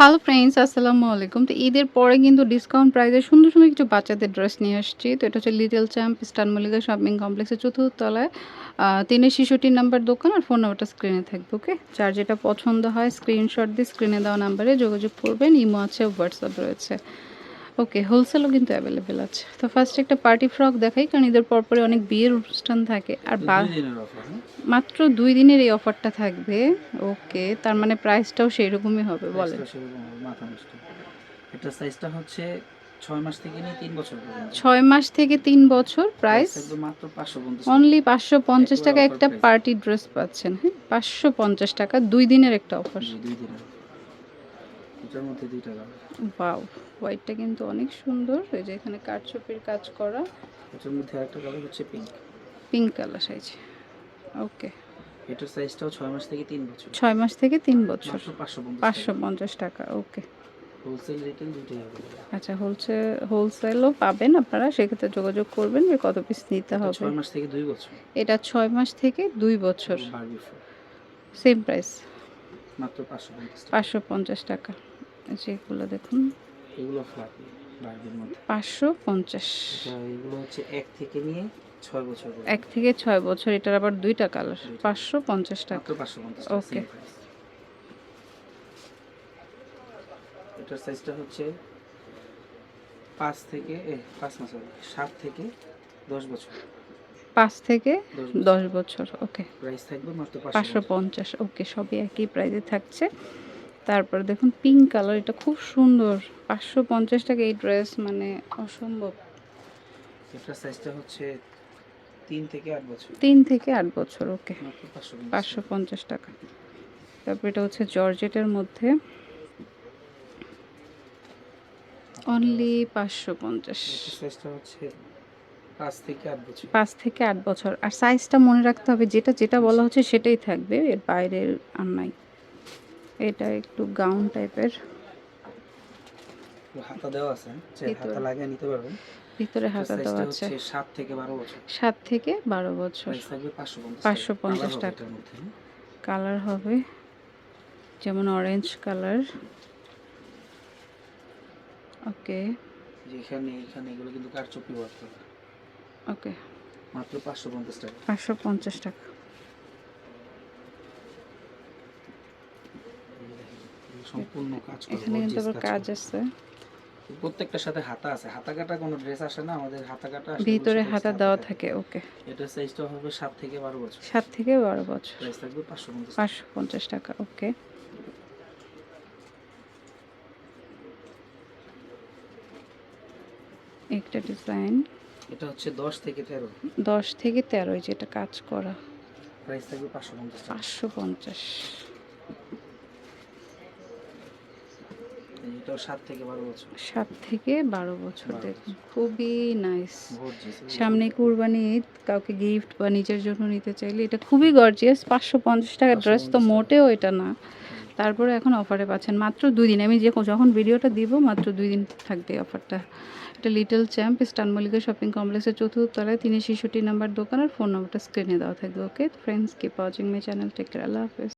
Hello friends আসসালামু আলাইকুম। তো ঈদের পরে কিন্তু ডিসকাউন্ট প্রাইসে সুন্দর সুন্দর কিছু বাচ্চাদের ড্রেস নিয়ে আসছি। তো এটা হচ্ছে little champ star Mallika shopping কমপ্লেক্সের চতুর্থ তলায় তিনের শিশুটির নাম্বার দোকান আর ফোন নাম্বারটা স্ক্রিনে থাকবে ওকে যার যেটা পছন্দ হয় স্ক্রিনশট দিয়ে স্ক্রিনে দেওয়া নাম্বারে যোগাযোগ করবেন। ইমো আছে হোয়াটসঅ্যাপ রয়েছে। ওকে হোলসেলও কিন্তু অ্যাভেলেবেল আছে। তো ফার্স্ট একটা পার্টি ফ্রক দেখাই কারণ ঈদের পরপরে অনেক বিয়ের অনুষ্ঠান থাকে। আর হ্যাঁ? মাত্র দুই দিনের এই অফারটা থাকবে। ওকে তার মানে প্রাইসটাও সেই রকমই হবে বলেন এটা সাইজটা হচ্ছে ছয় মাস থেকে নিয়ে তিন বছর ছয় মাস থেকে তিন বছর প্রাইস অনলি পাঁচশো পঞ্চাশ টাকা। একটা পার্টি ড্রেস পাচ্ছেন হ্যাঁ? পাঁচশো পঞ্চাশ টাকা দুই দিনের একটা অফার মধ্যে দুইটা কালার বাউ হোয়াইটটা কিন্তু অনেক সুন্দর। এই যে এখানে কাঠচুপির কাজ করা। এটার মধ্যে আরেকটা কালার হচ্ছে pink pink colour size okay এটার সাইজটাও ছয় মাস থেকে তিন বছর। ছয় মাস থেকে তিন বছর। মাত্র পাঁচশো পঞ্চাশ পাঁচশো পঞ্চাশ টাকা ওকে হোলসেল রিটেল দুইটাই হবে। আচ্ছা হোলসেল হোলসেলও পাবেন আপনারা সেক্ষেত্রে যোগাযোগ করবেন যে কত পিস নিতে হবে। ছয় মাস থেকে দুই বছর। এটা ছয় মাস থেকে দুই বছর। সেম প্রাইস মাত্র পাঁচশো পঞ্চাশ টাকা। পাঁচশো পঞ্চাশ টাকা। যেগুলো দেখুন। এগুলো ফ্লাপি বারবির মধ্যে। পাঁচশো পঞ্চাশ। এগুলো হচ্ছে এক থেকে নিয়ে ছয় বছর এক থেকে ছয় বছর এটার আবার দুইটা কালার পাঁচশো পঞ্চাশ টাকা। পাঁচশো পঞ্চাশ. এটার সাইজটা হচ্ছে পাঁচ থেকে পাঁচ মাস সাত থেকে দশ বছর। পাঁচ থেকে দশ বছর। ওকে প্রাইস থাকবে মাত্র পাঁচশো পাঁচশো পঞ্চাশ। ওকে সবই একই প্রাইসে থাকছে। তারপর দেখুন পিঙ্ক কালার এটা খুব সুন্দর। পাঁচশো পঞ্চাশ টাকা এই ড্রেস মানে অসম্ভব। সাইজটা হচ্ছে তিন থেকে আট বছর। তিন থেকে আট বছর ওকে পাঁচশো পঞ্চাশ। টাকা। তারপর এটা হচ্ছে জর্জেটের মধ্যে। অনলি পাঁচশো পঞ্চাশ। সাইজটা হচ্ছে পাঁচ থেকে আট বছর। আর সাইজটা মনে রাখতে হবে যেটা যেটা বলা হচ্ছে সেটাই থাকবে এর বাইরের আর নাই। এটা একটু গাউন টাইপের হাতা দেওয়া আছে ভিতরে। হাতা লাগিয়ে নিতে পারবেন। ভিতরে হাতা দেওয়া আছে। হচ্ছে সাত থেকে বারো বছর। থেকে 550 টাকা। কালার হবে যেমন অরেঞ্জ কালার ওকে যেখানে এখানে এগুলো কিন্তু কারচুপি ওয়ার্ক ওকে মাত্র পাঁচশো পঞ্চাশ টাকা। পাঁচশো পঞ্চাশ টাকা। সম্পূর্ণ কাজ এখানে কিন্তু আবার কাজ আছে। প্রত্যেকটার সাথে হাতা আছে হাতা কাটা কোনো ড্রেস আসে না আমাদের হাতা কাটা ভিতরে হাতা দেওয়া থাকে ওকে। এটা সাইজটা হবে 7 থেকে 12 বছর। 7 থেকে 12 বছর। প্রাইস থাকবে 550 550 টাকা। ওকে। একটা ডিজাইন। এটা হচ্ছে 10 থেকে 13 10 থেকে 13 যেটা কাজ করা। প্রাইস থাকবে 550 550 সাত থেকে 12 বছর। দেখুন। খুবই নাইস সামনে কুরবানি ঈদ কাউকে গিফট বা নিজের জন্য নিতে চাইলে এটা খুবই গর্জিয়াস। 550 টাকা ড্রেস তো মোটেও এটা না। তারপরে এখন অফারে পাচ্ছেন। মাত্র দুই আমি যে যখন ভিডিওটা দিব মাত্র দুই দিন থাকবে অফারটা এটা little champ eastern Mallika shopping কমপ্লেক্সের চতুর্থ তলায় তিনি শিশুটি নাম্বার দোকান আর ফোন নম্বরটা স্ক্রিনে দেওয়া থাকবে okay friends keep watching my channel take care আল্লাহ হাফেজ।